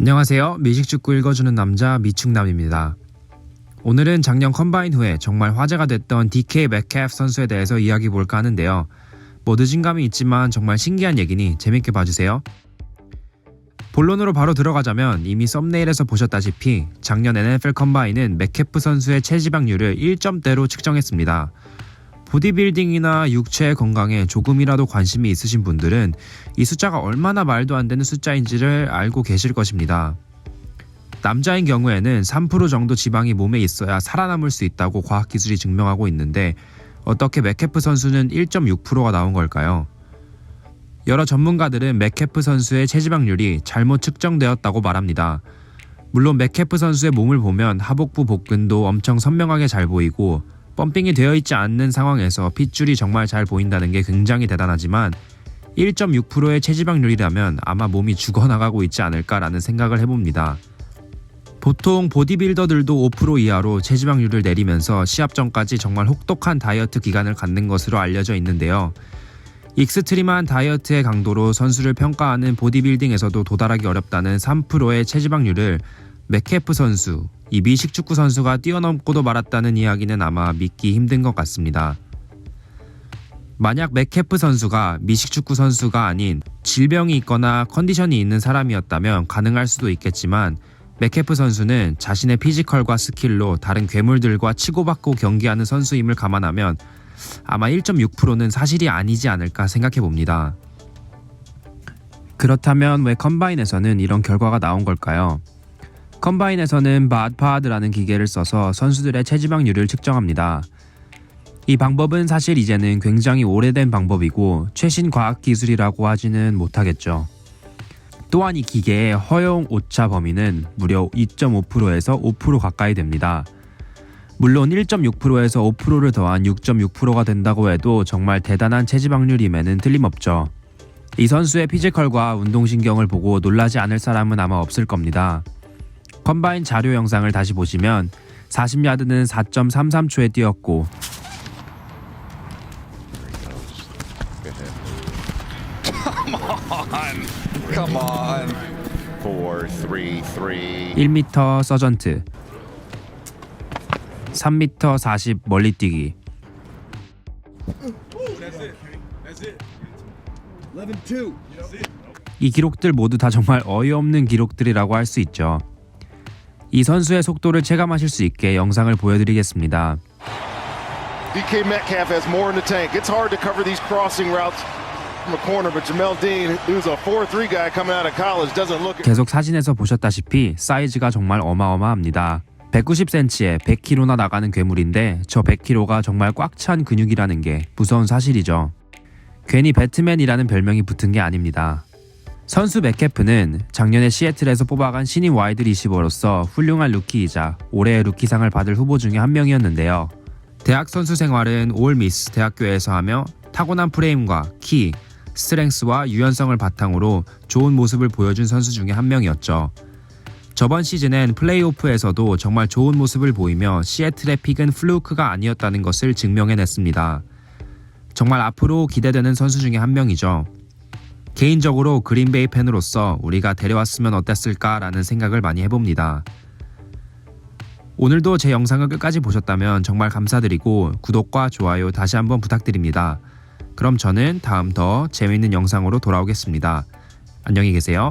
안녕하세요. 미식축구 읽어주는 남자 미축남입니다. 오늘은 작년 컴바인 후에 정말 화제가 됐던 DK 맥캡 선수에 대해서 이야기 볼까 하는데요. 뭐 늦은 감이 있지만 정말 신기한 얘기니 재밌게 봐주세요. 본론으로 바로 들어가자면 이미 썸네일에서 보셨다시피 작년 NFL 컴바인은 맥캐프 선수의 체지방률을 1점대로 측정했습니다. 보디빌딩이나 육체 건강에 조금이라도 관심이 있으신 분들은 이 숫자가 얼마나 말도 안 되는 숫자인지를 알고 계실 것입니다. 남자인 경우에는 3% 정도 지방이 몸에 있어야 살아남을 수 있다고 과학기술이 증명하고 있는데 어떻게 맥캐프 선수는 1.6%가 나온 걸까요? 여러 전문가들은 맥캐프 선수의 체지방률이 잘못 측정되었다고 말합니다. 물론 맥캐프 선수의 몸을 보면 하복부 복근도 엄청 선명하게 잘 보이고 펌핑이 되어 있지 않는 상황에서 핏줄이 정말 잘 보인다는 게 굉장히 대단하지만 1.6%의 체지방률이라면 아마 몸이 죽어나가고 있지 않을까라는 생각을 해봅니다. 보통 보디빌더들도 5% 이하로 체지방률을 내리면서 시합 전까지 정말 혹독한 다이어트 기간을 갖는 것으로 알려져 있는데요. 익스트림한 다이어트의 강도로 선수를 평가하는 보디빌딩에서도 도달하기 어렵다는 3%의 체지방률을 맥케프 선수, 이 미식 축구 선수가 뛰어넘고도 말았다는 이야기는 아마 믿기 힘든 것 같습니다. 만약 맥케프 선수가 미식 축구 선수가 아닌 질병이 있거나 컨디션이 있는 사람이었다면 가능할 수도 있겠지만 맥케프 선수는 자신의 피지컬과 스킬로 다른 괴물들과 치고받고 경기하는 선수임을 감안하면 아마 1.6%는 사실이 아니지 않을까 생각해 봅니다. 그렇다면 왜 컴바인에서는 이런 결과가 나온 걸까요? 컴바인에서는 바드파드라는 기계를 써서 선수들의 체지방률을 측정합니다. 이 방법은 사실 이제는 굉장히 오래된 방법이고 최신 과학 기술이라고 하지는 못하겠죠. 또한 이 기계의 허용 오차 범위는 무려 2.5%에서 5% 가까이 됩니다. 물론 1.6%에서 5%를 더한 6.6%가 된다고 해도 정말 대단한 체지방률임에는 틀림없죠. 이 선수의 피지컬과 운동신경을 보고 놀라지 않을 사람은 아마 없을 겁니다. 컴바인 자료 영상을 다시 보시면 40야드는 4.33초에 뛰었고 Come on. Four, three, three. 1m 서전트 3m 40 멀리 뛰기 이 기록들 모두 다 정말 어이없는 기록들이라고 할 수 있죠. 이 선수의 속도를 체감하실 수 있게 영상을 보여드리겠습니다. DK Metcalf has more in the tank. It's hard to cover these crossing routes from a corner, but Jamel Dean, who's a 4-3 guy coming out of college, doesn't look. 계속 사진에서 보셨다시피 사이즈가 정말 어마어마합니다. 190cm에 100kg나 나가는 괴물인데 저 100kg가 정말 꽉 찬 근육이라는 게 무서운 사실이죠. 괜히 배트맨이라는 별명이 붙은 게 아닙니다. 선수 맥캐프는 작년에 시애틀에서 뽑아간 신인 와이드 리시버로서 훌륭한 루키이자 올해의 루키상을 받을 후보 중에 한 명이었는데요. 대학 선수 생활은 올미스 대학교에서 하며 타고난 프레임과 키, 스트렝스와 유연성을 바탕으로 좋은 모습을 보여준 선수 중에 한 명이었죠. 저번 시즌엔 플레이오프에서도 정말 좋은 모습을 보이며 시애틀의 픽은 플루크가 아니었다는 것을 증명해냈습니다. 정말 앞으로 기대되는 선수 중에 한 명이죠. 개인적으로 그린베이 팬으로서 우리가 데려왔으면 어땠을까라는 생각을 많이 해봅니다. 오늘도 제 영상을 끝까지 보셨다면 정말 감사드리고 구독과 좋아요 다시 한번 부탁드립니다. 그럼 저는 다음 더 재미있는 영상으로 돌아오겠습니다. 안녕히 계세요.